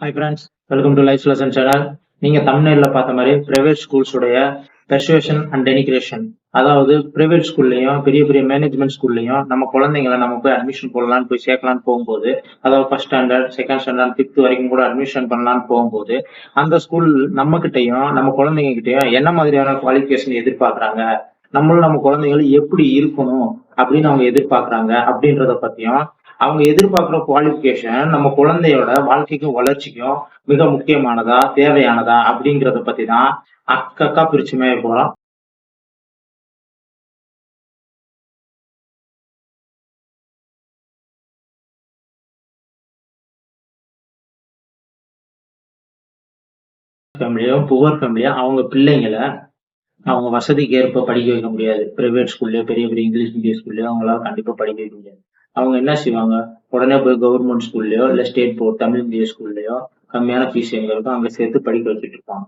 Hi friends welcome to life lesson channel நீங்க தமிழ்ல பார்த்த மாதிரி பிரைவேட் ஸ்கூல்ஸ் உடைய பெர்சுவேஷன் அண்ட் டெனிகிரேஷன் அதாவது பிரைவேட் ஸ்கூல்லையும் பெரிய பெரிய மேனேஜ்மெண்ட் ஸ்கூல்லையும் நம்ம குழந்தைங்களை நம்ம போய் அட்மிஷன் போடலான்னு போய் சேர்க்கலான்னு போகும்போது அதாவது first standard second standard fifth வரைக்கும் கூட அட்மிஷன் பண்ணலான்னு போகும்போது அந்த ஸ்கூல் நம்ம கிட்டையும் நம்ம குழந்தைங்க கிட்டயும் என்ன மாதிரியான குவாலிஃபிகேஷன் எதிர்பார்க்குறாங்க? நம்மளும் நம்ம குழந்தைகள் எப்படி இருக்கணும் அப்படின்னு அவங்க எதிர்பார்க்குறாங்க அப்படின்றத பத்தியும் அவங்க எதிர்பார்க்கிற குவாலிஃபிகேஷன் நம்ம குழந்தையோட வாழ்க்கைக்கும் வளர்ச்சிக்கும் மிக முக்கியமானதா தேவையானதா அப்படிங்கறத பத்தி தான் அக்கக்கா பிரிச்சுமே மேய ஃபேமிலியோ புவர் ஃபேமிலியோ அவங்க பிள்ளைங்களை அவங்க வசதிக்கு ஏற்ப படிக்க வைக்க முடியாது. பிரைவேட் ஸ்கூல்லையோ பெரிய பெரிய இங்கிலீஷ் மீடியம் ஸ்கூல்லையோ அவங்களால கண்டிப்பா படிக்க வைக்க முடியாது. அவங்க என்ன செய்வாங்க? உடனே போய் கவர்மெண்ட் ஸ்கூல்லையோ இல்ல ஸ்டேட் போர்ட் தமிழ் மீடியம் ஸ்கூல்லயோ கம்மியான ஃபீஸ் எங்க இருக்கோ அங்க சேர்த்து படிக்க வச்சுட்டு இருப்பாங்க.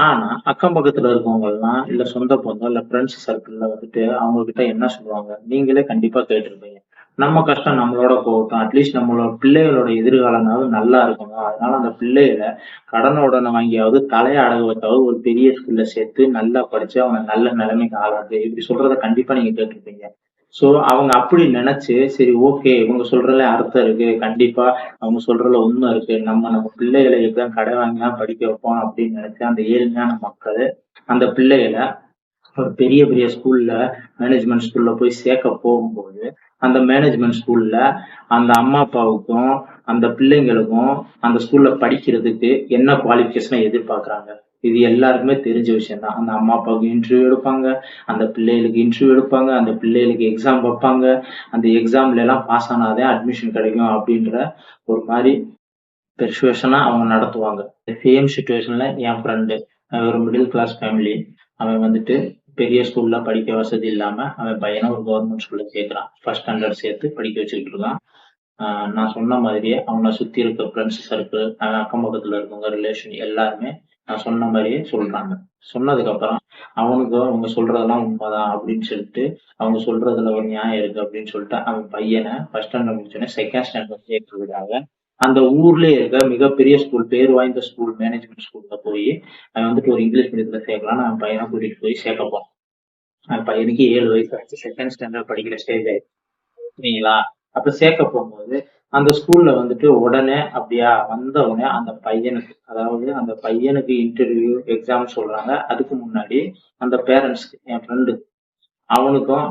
ஆனா அக்கம் பக்கத்துல இருக்கவங்க எல்லாம் இல்ல சொந்த பந்தம் இல்ல ஃப்ரெண்ட்ஸ் சர்க்கிள்ல வந்துட்டு அவங்க கிட்ட என்ன சொல்லுவாங்க? நீங்களே கண்டிப்பா கேட்டிருப்பீங்க. நம்ம கஷ்டம் நம்மளோட போகட்டும். அட்லீஸ்ட் நம்மளோட பிள்ளைகளோட எதிர்காலனாவது நல்லா இருக்கணும். அதனால அந்த பிள்ளைகளை கடன உடனே வாங்கியாவது தலையை அடகு வச்சாவது ஒரு பெரிய ஸ்கூல்ல சேர்த்து நல்லா படிச்சு அவங்க நல்ல நிலைமைக்கு ஆளாது இப்படி சொல்றத கண்டிப்பா நீங்க கேட்டிருப்பீங்க. சோ அவங்க அப்படி நினைச்சு சரி ஓகே இவங்க சொல்றதுல அர்த்தம் இருக்கு கண்டிப்பா அவங்க சொல்றதுல உண்மை இருக்கு. நம்ம நம்ம பிள்ளைகளை எப்படிதான் கடை வாங்கி தான் படிக்க வைப்போம் அப்படின்னு நினைச்சு அந்த ஏழ்மையான மக்கள் அந்த பிள்ளைகளை ஒரு பெரிய பெரிய ஸ்கூல்ல மேனேஜ்மெண்ட் ஸ்கூல்ல போய் சேர்க்க போகும்போது அந்த மேனேஜ்மெண்ட் ஸ்கூல்ல அந்த அம்மா அப்பாவுக்கும் அந்த பிள்ளைங்களுக்கும் அந்த ஸ்கூல்ல படிக்கிறதுக்கு என்ன குவாலிஃபிகேஷனை எதிர்பார்க்கறாங்க? இது எல்லாருக்குமே தெரிஞ்ச விஷயம் தான் அந்த அம்மா அப்பாவுக்கு இன்டர்வியூ எடுப்பாங்க. அந்த பிள்ளைகளுக்கு இன்டர்வியூ எடுப்பாங்க. அந்த பிள்ளைகளுக்கு எக்ஸாம் வைப்பாங்க. அந்த எக்ஸாம்ல எல்லாம் பாஸ் ஆனாதான் அட்மிஷன் கிடைக்கும் அப்படின்ற ஒரு மாதிரி பெர்சுவேஷனா அவங்க நடத்துவாங்க. சேம் சுச்சுவேஷன்ல என் ஃப்ரெண்டு ஒரு மிடில் கிளாஸ் ஃபேமிலி அவன் வந்துட்டு பெரிய ஸ்கூல்ல படிக்க வசதி இல்லாம அவன் பையனை ஒரு கவர்மெண்ட் ஸ்கூல்ல சேர்க்கிறான். ஃபர்ஸ்ட் ஸ்டாண்டர்ட் சேர்த்து படிக்க வச்சுக்கிட்டு இருக்கான். நான் சொன்ன மாதிரியே அவனை சுத்தி இருக்க ஃப்ரெண்ட்ஸ் சர்க்கிள் அக்கம் பக்கத்துல இருக்கவங்க ரிலேஷன் எல்லாருமே நான் சொன்ன மாதிரியே சொல்றாங்க. சொன்னதுக்கு அப்புறம் அவனுக்கு அவங்க சொல்றதெல்லாம் உண்மைதான் அப்படின்னு சொல்லிட்டு அவங்க சொல்றதுல ஒரு நியாயம் இருக்கு அப்படின்னு சொல்லிட்டு அவன் பையனை ஃபர்ஸ்ட் ஸ்டாண்டர்ட் முடிச்சோடனே செகண்ட் ஸ்டாண்டர்ட் சேர்க்கறதுக்காக அந்த ஊர்லயே இருக்க மிகப்பெரிய ஸ்கூல் பேர் வாய்ந்த ஸ்கூல் மேனேஜ்மெண்ட் ஸ்கூல்ல போய் அவன் வந்துட்டு ஒரு இங்கிலீஷ் மீடியத்துல சேர்க்கலாம்னு அவன் பையனை கூட்டிட்டு போய் சேர்க்க போறான். அவன் பையனுக்கு ஏழு வயசு ஆச்சு. செகண்ட் ஸ்டாண்டர்ட் படிக்கிற ஸ்டேஜ் ஆயிடுச்சு. சரிங்களா அப்ப சேர்க்க போகும்போது அந்த ஸ்கூல்ல வந்துட்டு உடனே அப்படியா வந்த உடனே அந்த பையனுக்கு அதாவது அந்த பையனுக்கு இன்டர்வியூ எக்ஸாம் சொல்றாங்க. அதுக்கு முன்னாடி அந்த பேரண்ட்ஸ்க்கு என் ஃப்ரெண்டு அவனுக்கும்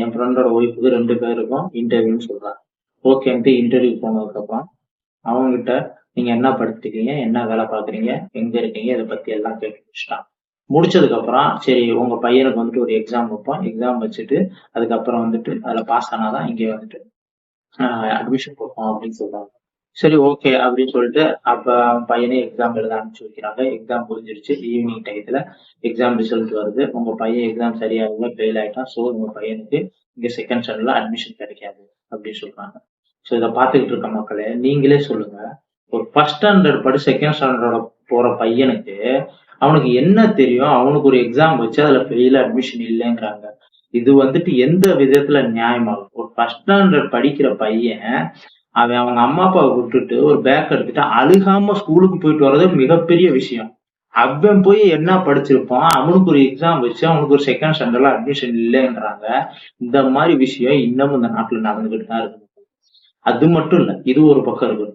என் ஃப்ரெண்டோட ஒய்ஃபுக்கு ரெண்டு பேருக்கும் இன்டர்வியூன்னு சொல்றாங்க. ஓகேன்ட்டு இன்டர்வியூ போனதுக்கப்புறம் அவங்ககிட்ட நீங்க என்ன படிச்சிருக்கீங்க? என்ன வேலை பாக்குறீங்க எங்க இருக்கீங்க? இதை பத்தி எல்லாம் கேட்டு முடிச்சிட்டான். முடிச்சதுக்கு அப்புறம் சரி உங்க பையனுக்கு வந்துட்டு ஒரு எக்ஸாம் வைப்போம். எக்ஸாம் வச்சுட்டு அதுக்கப்புறம் வந்துட்டு அதுல பாஸ் ஆனாதான் இங்கே வந்துட்டு அட்மிஷன் கொடுப்போம் அப்படின்னு சொல்றாங்க. சரி ஓகே அப்படின்னு சொல்லிட்டு அப்ப அவன் பையனே எக்ஸாம் எழுத அனுப்பிச்சு வைக்கிறாங்க. எக்ஸாம் முடிஞ்சிருச்சு ஈவினிங் டயத்துல எக்ஸாம் ரிசல்ட் வருது. உங்க பையன் எக்ஸாம் சரியாக ஃபெயில் ஆயிட்டான். ஸோ உங்க பையனுக்கு இங்க செகண்ட் ஸ்டாண்டர்ட்ல அட்மிஷன் கிடைக்காது அப்படின்னு சொல்றாங்க. ஸோ இதை பார்த்துக்கிட்டு இருக்க மக்களே நீங்களே சொல்லுங்க. ஒரு ஃபர்ஸ்ட் ஸ்டாண்டர்ட் படி செகண்ட் ஸ்டாண்டர்டோட போற பையனுக்கு அவனுக்கு என்ன தெரியும்? அவனுக்கு ஒரு எக்ஸாம் வச்சு அதுல ஃபெயில் அட்மிஷன் இல்லைங்கிறாங்க. இது வந்துட்டு எந்த விதத்துல நியாயமாகும்? ஒரு ஃபர்ஸ்ட் ஸ்டாண்டர்ட் படிக்கிற பையன் அவன் அவங்க அம்மா அப்பாவை விட்டுட்டு ஒரு பேக் எடுத்துட்டு அழுகாம ஸ்கூலுக்கு போயிட்டு வர்றது மிகப்பெரிய விஷயம். அவன் போய் என்ன படிச்சிருப்பான்? அவனுக்கு ஒரு எக்ஸாம் வச்சு அவனுக்கு ஒரு செகண்ட் ஸ்டாண்டர்ட்ல அட்மிஷன் இல்லைன்றாங்க. இந்த மாதிரி விஷயம் இன்னமும் இந்த நாட்டுல நடந்துகிட்டு தான் இருக்கு அது மட்டும் இல்ல இது ஒரு பக்கம் இருக்கு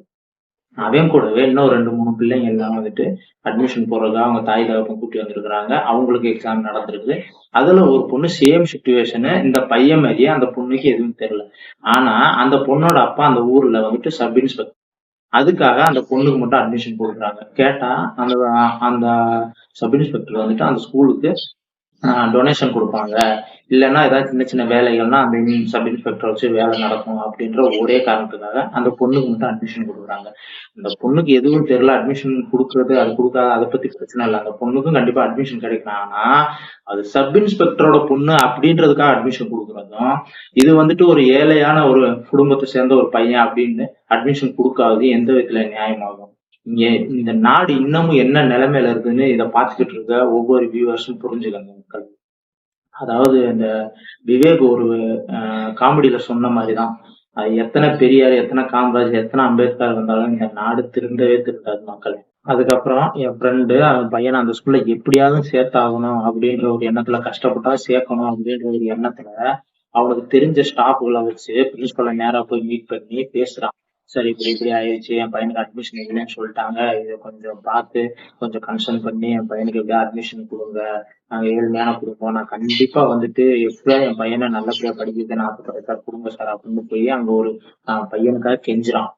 அவன் கூடவே இன்னும் ரெண்டு மூணு பிள்ளைங்க எல்லாம் வந்துட்டு அட்மிஷன் போடுறதா அவங்க தாய் தகப்பன் கூட்டி வந்திருக்கிறாங்க. அவங்களுக்கு எக்ஸாம் நடந்திருக்குது. அதுல ஒரு பொண்ணு சேம் சுச்சுவேஷனு இந்த பையன் மாதிரியே அந்த பொண்ணுக்கு எதுவும் தெரியல. ஆனா அந்த பொண்ணோட அப்பா அந்த ஊர்ல வந்துட்டு சப் இன்ஸ்பெக்டர் அதுக்காக அந்த பொண்ணுக்கு மட்டும் அட்மிஷன் கொடுக்குறாங்க கேட்டா அந்த அந்த சப் இன்ஸ்பெக்டர் வந்துட்டு அந்த ஸ்கூலுக்கு டொனேஷன் கொடுப்பாங்க. இல்லைன்னா ஏதாவது சின்ன சின்ன வேலைகள்னா அந்த சப் இன்ஸ்பெக்டர் வச்சு வேலை நடக்கும் அப்படின்ற ஒரே காரணத்துக்காக அந்த பொண்ணுக்கு மட்டும் அட்மிஷன் கொடுக்குறாங்க. அந்த பொண்ணுக்கு எதுவும் தெரியல அட்மிஷன் கொடுக்கறது அது கொடுக்காத அதை பத்தி பிரச்சனை இல்லை. அந்த பொண்ணுக்கும் கண்டிப்பா அட்மிஷன் கிடைக்கும் ஆனா அது சப் இன்ஸ்பெக்டரோட பொண்ணு அப்படின்றதுக்காக அட்மிஷன் கொடுக்குறதும் இது வந்துட்டு ஒரு ஏழையான ஒரு குடும்பத்தை சேர்ந்த ஒரு பையன் அப்படின்னு அட்மிஷன் கொடுக்காது எந்த விதத்துல நியாயமாகும்? இங்க இந்த நாடு இன்னமும் என்ன நிலைமையில இருக்குன்னு இதை பார்த்துக்கிட்டு இருக்க ஒவ்வொரு வியூவர்ஸும் புரிஞ்சுக்கங்க மக்கள். அதாவது இந்த விவேக் ஒரு காமெடியில சொன்ன மாதிரிதான். அது எத்தனை பெரியார் எத்தனை காமராஜ் எத்தனை அம்பேத்கர் வந்தாலும் இந்த நாடு திருந்தவே திருந்தாது மக்கள். அதுக்கப்புறம் என் ஃப்ரெண்டு அவன் பையனை அந்த ஸ்கூல்ல எப்படியாவது சேர்த்தாகணும் அப்படின்ற ஒரு எண்ணத்துல கஷ்டப்பட்டா சேர்க்கணும் அப்படின்ற ஒரு எண்ணத்துல அவனுக்கு தெரிஞ்ச ஸ்டாஃப்களை வச்சு பிரின்சிபலை நேரா போய் மீட் பண்ணி பேசுறான். சரி இப்படி இப்படி ஆயிடுச்சு என் பையனுக்கு அட்மிஷன் இல்லைன்னு சொல்லிட்டாங்க. இதை கொஞ்சம் பார்த்து கொஞ்சம் கன்சல்ட் பண்ணி என் பையனுக்கு எப்படியா அட்மிஷன் கொடுங்க. நாங்க ஏழ்மையான கொடுப்போம். நான் கண்டிப்பா வந்துட்டு எப்படியா என் பையனை நல்லபடியா படிக்கிறது நான் ஆசைப்படுறேன் சார் கொடுங்க சார் அப்படின்னு போய் அங்க ஒரு பையனுக்காக கெஞ்சுறான்.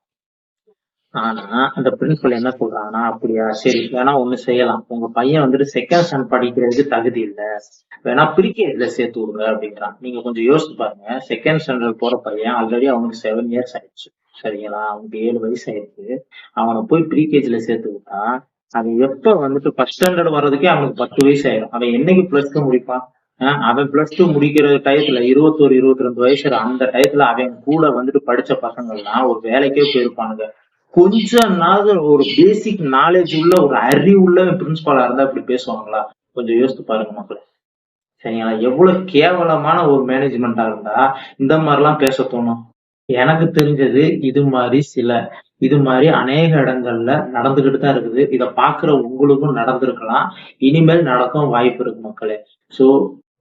ஆனா அந்த பிரின்சிபல் என்ன சொல்றாங்கன்னா அப்படியா? சரி வேணா ஒண்ணு செய்யலாம். உங்க பையன் வந்துட்டு செகண்ட் ஸ்டாண்ட் படிக்கிறதுக்கு தகுதி இல்ல. வேணா ப்ரீகேஜ்ல சேர்த்து விடுங்க அப்படிங்கிறான் நீங்க கொஞ்சம் யோசிச்சு பாருங்க. செகண்ட் ஸ்டாண்டர்ட் போற பையன் ஆல்ரெடி அவனுக்கு செவன் இயர்ஸ் ஆயிடுச்சு. சரிங்களா? அவனுக்கு ஏழு வயசு ஆயிருக்கு அவனை போய் ப்ரீகேஜ்ல சேர்த்து விட்டா அவன் எப்ப வந்துட்டு ஃபர்ஸ்ட் ஸ்டாண்டர்ட் வர்றதுக்கே அவனுக்கு பத்து வயசு ஆயிடும். அவன் என்னைக்கு பிளஸ் டூ முடிப்பான்? அவன் பிளஸ் டூ முடிக்கிற டயத்துல இருபத்தோரு இருபத்தி ரெண்டு வயசு அந்த டயத்துல அவன் கூட வந்துட்டு படிச்ச பசங்கள்லாம் ஒரு வேலைக்கே போயிருப்பானுங்க. கொஞ்ச நாள் ஒரு பேசிக் நாலேஜ் உள்ள ஒரு அறிவு உள்ள பிரின்சிபாலா இருந்தா இப்படி பேசுவாங்களா? கொஞ்சம் யோசித்து பாருங்க மக்களே. சரிங்களா? எவ்வளவு கேவலமான ஒரு மேனேஜ்மெண்டா இருந்தா இந்த மாதிரிலாம் பேச தோணும். எனக்கு தெரிஞ்சது இது மாதிரி சில இது மாதிரி அநேக இடங்கள்ல நடந்துகிட்டு தான் இருக்குது. இதை பாக்குற உங்களுக்கும் நடந்திருக்கலாம். இனிமேல் நடக்கும் வாய்ப்பு இருக்கு மக்களே. சோ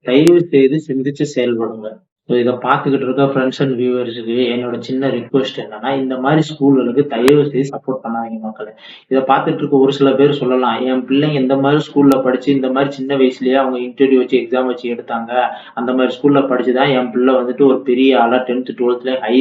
தயவு செய்து சிந்திச்சு செயல்படுங்க. ஸோ இதை பார்த்துக்கிட்டு இருக்க ஃப்ரெண்ட்ஸ் அண்ட் வியூவர்ஸுக்கு என்னோட சின்ன ரிக்வெஸ்ட் என்னன்னா இந்த மாதிரி ஸ்கூல்களுக்கு தயவு செய்து சப்போர்ட் பண்ணாதீங்க மக்களே. இதை பார்த்துட்டு இருக்க ஒரு சில பேர் சொல்லலாம் என் பிள்ளைங்க இந்த மாதிரி ஸ்கூல்ல படிச்சு இந்த மாதிரி சின்ன வயசுலயே அவங்க இன்டர்வியூ வச்சு எக்ஸாம் வச்சு எடுத்தாங்க. அந்த மாதிரி ஸ்கூல்ல படிச்சுதான் என் பிள்ளை வந்துட்டு ஒரு பெரிய ஆளா டென்த் டுவெல்த்ல ஹை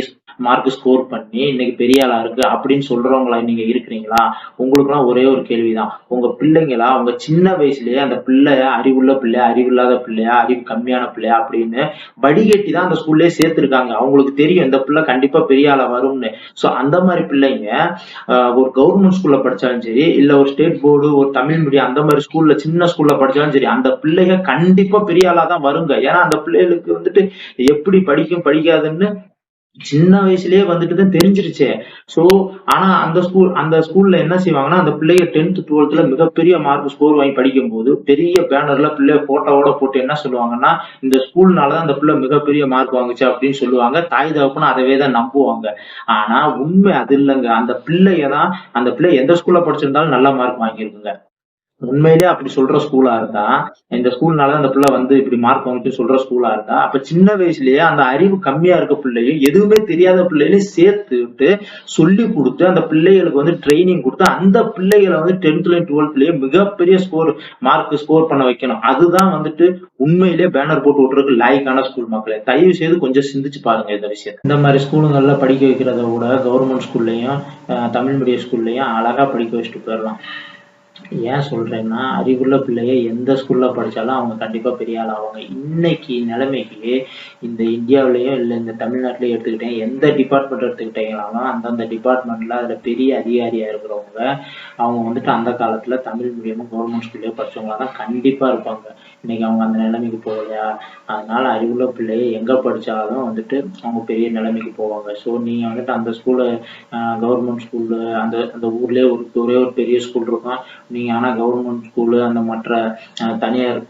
மார்க் ஸ்கோர் பண்ணி இன்னைக்கு பெரிய ஆளா இருக்கு அப்படின்னு சொல்றவங்களா நீங்க இருக்கிறீங்களா? உங்களுக்குலாம் ஒரே ஒரு கேள்விதான். உங்க பிள்ளைங்களா உங்க சின்ன வயசுலயே அந்த பிள்ளைய அறிவுள்ள பிள்ளையா அறிவில்லாத பிள்ளையா அறிவு கம்மியான பிள்ளையா அப்படின்னு வடிகட்டி தான் அந்த ஸ்கூல்லே சேர்த்திருக்காங்க. அவங்களுக்கு தெரியும் இந்த பிள்ளை கண்டிப்பா பெரிய ஆளா வரும்னு. சோ அந்த மாதிரி பிள்ளைங்க ஒரு கவர்மெண்ட் ஸ்கூல்ல படிச்சாலும் சரி இல்ல ஒரு ஸ்டேட் போர்டு ஒரு தமிழ் மீடியம் அந்த மாதிரி ஸ்கூல்ல சின்ன ஸ்கூல்ல படிச்சாலும் சரி அந்த பிள்ளைங்க கண்டிப்பா பெரிய ஆளா தான் வருங்க. ஏன்னா அந்த பிள்ளைகளுக்கு வந்துட்டு எப்படி படிக்கும் படிக்காதுன்னு சின்ன வயசுலயே வந்துட்டு தான் தெரிஞ்சிருச்சே. சோ ஆனா அந்த ஸ்கூல் அந்த ஸ்கூல்ல என்ன செய்வாங்கன்னா அந்த பிள்ளைய டென்த் டுவெல்த்ல மிகப்பெரிய மார்க் ஸ்கோர் வாங்கி படிக்கும் போது பெரிய பேனர்ல பிள்ளைய போட்டோவோட போட்டு என்ன சொல்லுவாங்கன்னா இந்த ஸ்கூல்னாலதான் அந்த பிள்ளை மிகப்பெரிய மார்க் வாங்குச்சு அப்படின்னு சொல்லுவாங்க. தாய் தகப்பனும் அதவே தான் நம்புவாங்க. ஆனா உண்மை அது இல்லைங்க. அந்த பிள்ளைய தான் அந்த பிள்ளை எந்த ஸ்கூல்ல படிச்சிருந்தாலும் நல்ல மார்க் வாங்கியிருக்குங்க. உண்மையிலேயே அப்படி சொல்ற ஸ்கூலா இருந்தா இந்த ஸ்கூல்னால அந்த பிள்ளை வந்து இப்படி மார்க் வாங்கிட்டு சொல்ற ஸ்கூலா இருந்தா அப்ப சின்ன வயசுலயே அந்த அறிவு கம்மியா இருக்க பிள்ளையும் எதுவுமே தெரியாத பிள்ளைகளையும் சேர்த்து விட்டு சொல்லி கொடுத்து அந்த பிள்ளைகளுக்கு வந்து ட்ரைனிங் கொடுத்து அந்த பிள்ளைகளை வந்து டென்த்லயும் டுவெல்த்லயும் மிகப்பெரிய ஸ்கோர் மார்க் ஸ்கோர் பண்ண வைக்கணும். அதுதான் வந்துட்டு உண்மையிலேயே பேனர் போட்டு விட்டுறதுக்கு லாய்க்கான ஸ்கூல் மக்களே. தயவு செய்து கொஞ்சம் சிந்திச்சு பாருங்க இந்த விஷயத்தை. இந்த மாதிரி ஸ்கூலுங்கள்ல படிக்க வைக்கிறத விட கவர்மெண்ட் ஸ்கூல்லையும் தமிழ் மீடியம் ஸ்கூல்லையும் அழகா படிக்க வச்சுட்டு போயிடலாம். ஏன் சொல்றேன்னா அறிவுள்ள பிள்ளைய எந்த ஸ்கூல்ல படிச்சாலும் அவங்க கண்டிப்பா பெரிய ஆள் ஆவாங்க. இன்னைக்கு நிலைமைக்கு இந்த இந்தியாவிலயும் இல்ல இந்த தமிழ்நாட்டிலயும் எடுத்துக்கிட்டேன் எந்த டிபார்ட்மெண்ட் எடுத்துக்கிட்டீங்களாலும் அந்தந்த டிபார்ட்மெண்ட்ல அதுல பெரிய அதிகாரியா இருக்கிறவங்க அவங்க வந்துட்டு அந்த காலத்துல தமிழ் மீடியமும் கவர்மெண்ட் ஸ்கூல்லயோ படிச்சவங்களா தான் கண்டிப்பா இருப்பாங்க. இன்னைக்கு அவங்க அந்த நிலைமைக்கு போகலையா அதனால அறிவுள்ள பிள்ளைய எங்க படிச்சாலும் வந்துட்டு அவங்க பெரிய நிலைமைக்கு போவாங்க. ஸோ நீங்க வந்துட்டு அந்த ஸ்கூல்ல கவர்மெண்ட் ஸ்கூல்ல அந்த அந்த ஊர்லயே ஒரு ஒரே ஒரு பெரிய ஸ்கூல் இருக்கும். நீங்க ஆனா கவர்மெண்ட் ஸ்கூலு அந்த மற்ற தனியார்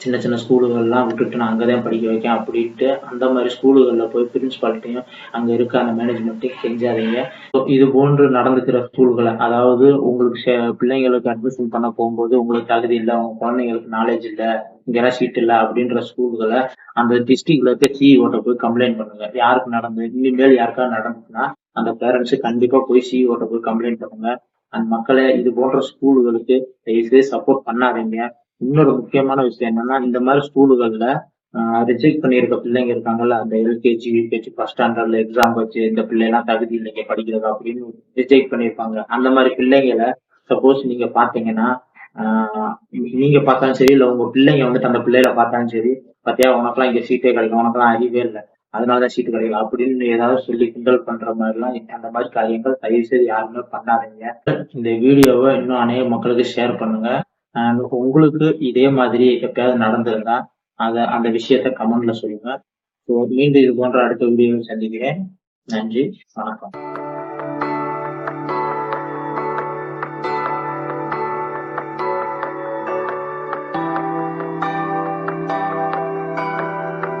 சின்ன சின்ன ஸ்கூலுகள்லாம் விட்டுட்டு நான் அங்கே தான் படிக்க வைக்கேன் அப்படின்ட்டு அந்த மாதிரி ஸ்கூலுகளில் போய் பிரின்சிபால்ட்டையும் அங்கே இருக்க அந்த மேனேஜ்மெண்ட்டையும் செஞ்சாதீங்க இது போன்று நடந்துக்கிற ஸ்கூல்களை அதாவது உங்களுக்கு சே- பிள்ளைங்களுக்கு அட்மிஷன் பண்ண போகும்போது உங்களுக்கு தகுதி இல்லை உங்க குழந்தைங்களுக்கு நாலேஜ் இல்லை இங்கெல்லாம் சீட் அப்படின்ற ஸ்கூல்களை அந்த டிஸ்ட்ரிக்ட்ல இருக்க சிஇஓட்ட போய் கம்ப்ளைண்ட் பண்ணுங்க. யாருக்கு நடந்தது இனிமேல் யாருக்காவது நடந்துச்சுன்னா அந்த பேரண்ட்ஸ் கண்டிப்பா போய் சிஇஓட்ட போய் கம்ப்ளைண்ட் பண்ணுங்க. அந்த மக்களை இது போன்ற ஸ்கூல்களுக்கு தயவுசெய்து சப்போர்ட் பண்ணாதீங்க. இன்னொரு முக்கியமான விஷயம் என்னன்னா இந்த மாதிரி ஸ்கூலுகள்ல ரிஜெக்ட் பண்ணியிருக்க பிள்ளைங்க இருக்காங்கல்ல அந்த எல்கேஜி யூகேஜி ஃபர்ஸ்ட் ஸ்டாண்டர்ட்ல எக்ஸாம் வச்சு இந்த பிள்ளைலாம் தகுதி இல்லைங்க படிக்கிறது அப்படின்னு ரிஜெக்ட் பண்ணியிருப்பாங்க. அந்த மாதிரி பிள்ளைங்களை சப்போஸ் நீங்க பாத்தீங்கன்னா நீங்க பார்த்தாலும் சரி இல்ல உங்க பிள்ளைங்க வந்துட்டு அந்த பிள்ளைகளை பார்த்தாலும் சரி பார்த்தியா உனக்கெல்லாம் இங்க சீட்டே கிடைக்கும் உனக்கெல்லாம் அறிவே இல்லை அதனாலதான் சீட்டு கிடைக்கல அப்படின்னு ஏதாவது சொல்லி கிண்டல் பண்ற மாதிரிலாம் அந்த மாதிரி காரியங்கள் தயவு செய்து யாருமே பண்ணாதீங்க. இந்த வீடியோவை இன்னும் அநேக மக்களுக்கு ஷேர் பண்ணுங்க. உங்களுக்கு இதே மாதிரி எப்பயாவது நடந்திருந்தா அத அந்த விஷயத்த கமெண்ட்ல சொல்லுங்க. ஸோ மீண்டும் இது போன்ற அடுத்த வீடியோவில் சந்திக்கிறேன். நன்றி வணக்கம்.